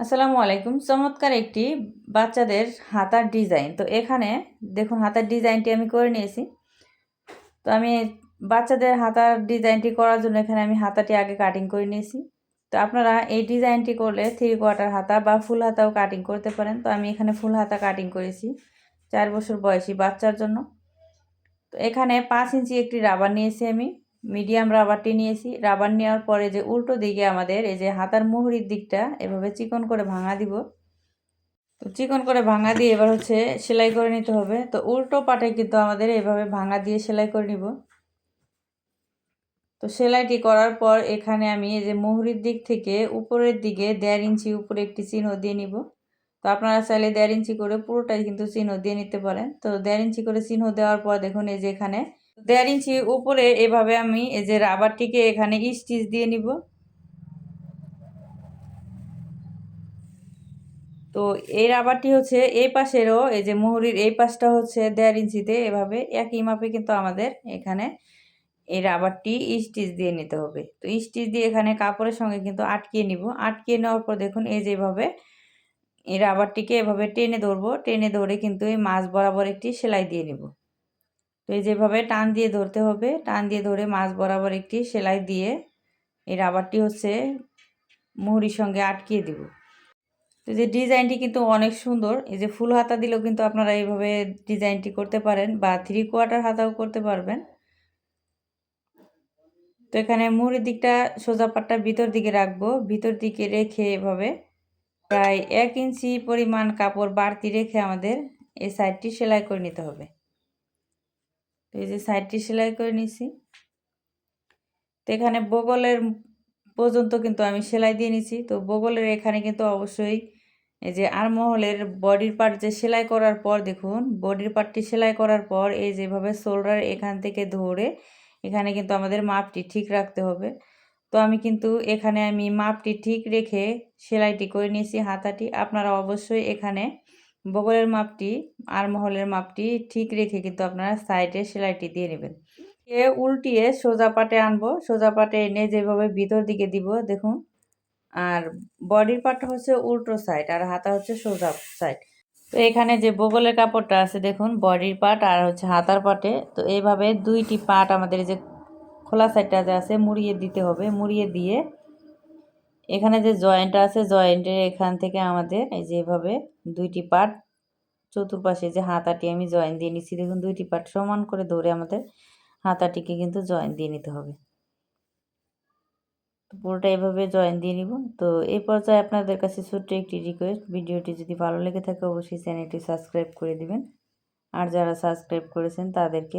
আসসালামু আলাইকুম। চমৎকার একটি বাচ্চাদের হাতার ডিজাইন। তো এখানে দেখুন, হাতার ডিজাইনটি আমি করে নিয়েছি। তো আমি বাচ্চাদের হাতার ডিজাইনটি করার জন্য এখানে আমি হাতাটি আগে কাটিং করে নিয়েছি। তো আপনারা এই ডিজাইনটি করলে থ্রি কোয়ার্টার হাতা বা ফুল হাতাও কাটিং করতে পারেন। তো আমি এখানে ফুল হাতা কাটিং করেছি চার বছর বয়সী বাচ্চার জন্য। তো এখানে পাঁচ ইঞ্চি একটি রাবার নিয়েছি আমি। মিডিয়াম রাবারটি নিয়েছি। রাবার নেওয়ার পরে যে উল্টো দিকে আমাদের এই যে হাতার মুহুরির দিকটা, এভাবে চিকন করে ভাঙা দিব। তো চিকন করে ভাঙা দিয়ে এবার হচ্ছে সেলাই করে নিতে হবে। তো উল্টো পাটে কিন্তু আমাদের এভাবে ভাঙা দিয়ে সেলাই করে নিব। তো সেলাইটি করার পর এখানে আমি এই যে মুহুরির দিক থেকে উপরের দিকে দেড় ইঞ্চি উপরে একটি চিহ্ন দিয়ে নিব। তো আপনারা চাইলে দেড় ইঞ্চি করে পুরোটাই কিন্তু চিহ্ন দিয়ে নিতে পারেন। তো দেড় ইঞ্চি করে চিহ্ন দেওয়ার পর দেখুন এই যে এখানে দেড় ইঞ্চি উপরে এভাবে আমি এই যে রাবারটিকে এখানে স্টিচ দিয়ে নিব। তো এই রাবারটি হচ্ছে এই পাশেরও, এই যে মুহুরির এই পাশটা হচ্ছে দেড় ইঞ্চিতে এভাবে একই মাপে কিন্তু আমাদের এখানে এই রাবারটি স্টিচ দিয়ে নিতে হবে। তো স্টিচ দিয়ে এখানে কাপড়ের সঙ্গে কিন্তু আটকিয়ে নিব। আটকিয়ে নেওয়ার পর দেখুন এই যেভাবে এই রাবারটিকে এভাবে টেনে ধরবো। টেনে ধরে কিন্তু এই মাছ বরাবর একটি সেলাই দিয়ে নিব। তো এই যেভাবে টান দিয়ে ধরতে হবে, টান দিয়ে ধরে মাছ বরাবর একটি সেলাই দিয়ে এই রাবারটি হচ্ছে মুহুরির সঙ্গে আটকিয়ে দিব। তো যে ডিজাইনটি কিন্তু অনেক সুন্দর, এই যে ফুল হাতা দিলেও কিন্তু আপনারা এইভাবে ডিজাইনটি করতে পারেন বা থ্রি কোয়ার্টার হাতাও করতে পারবেন। তো এখানে মুহুরির দিকটা সোজা পাটটা ভিতর দিকে রাখব, ভিতর দিকে রেখে এভাবে প্রায় এক ইঞ্চি পরিমাণ কাপড় বাড়তি রেখে আমাদের এই সাইডটি সেলাই করে নিতে হবে। এই যে সাইডটি সেলাই করে নিছি। তো এখানে বগলের পর্যন্ত কিন্তু আমি সেলাই দিয়ে নিছি। তো বগলের এখানে কিন্তু অবশ্যই এই যে আরমহলের বডির পার্ট যে সেলাই করার পর দেখুন, বডির পার্টটি সেলাই করার পর এই যেভাবে শোল্ডার এখান থেকে ধরে এখানে কিন্তু আমাদের মাপটি ঠিক রাখতে হবে। তো আমি কিন্তু এখানে আমি মাপটি ঠিক রেখে সেলাইটি করে নিয়েছি হাতাটি। আপনারা অবশ্যই এখানে বগলের মাপটি আর মহলের মাপটি ঠিক রেখে কিন্তু আপনারা সাইডে সেলাইটি দিয়ে নেবেন। এ উল্টিয়ে সোজা পাটে আনব, সোজা পাটে এনে যেভাবে ভিতর দিকে দিব, দেখুন। আর বডির পাটটা হচ্ছে উল্টো সাইড আর হাতা হচ্ছে সোজা সাইড। তো এখানে যে বগলের কাপড়টা আছে, দেখুন, বডির পাট আর হচ্ছে হাতার পাটে। তো এইভাবে দুইটি পাট আমাদের যে খোলা সাইডটা যে আছে, মুড়িয়ে দিতে হবে, মুড়িয়ে দিয়ে এখানে যে জয়েন্টটা আছে জয়েন্টের এখান থেকে আমাদের এই যেভাবে দুইটি পার্ট চতুর্পাশে যে হাতাটি আমি জয়েন দিয়ে নিচ্ছি, দেখুন দুইটি পার্ট সমান করে ধরে আমাদের হাতাটিকে কিন্তু জয়েন দিয়ে নিতে হবে। তো পুরোটা এভাবে জয়েন দিয়ে নিব। তো এই পর্যায়ে আপনাদের কাছে ছোট্ট একটি রিকোয়েস্ট ভিডিওটি যদি ভালো লেগে থাকে, অবশ্যই চ্যানেলটি সাবস্ক্রাইব করে দিবেন। আর যারা সাবস্ক্রাইব করেছেন, তাদেরকে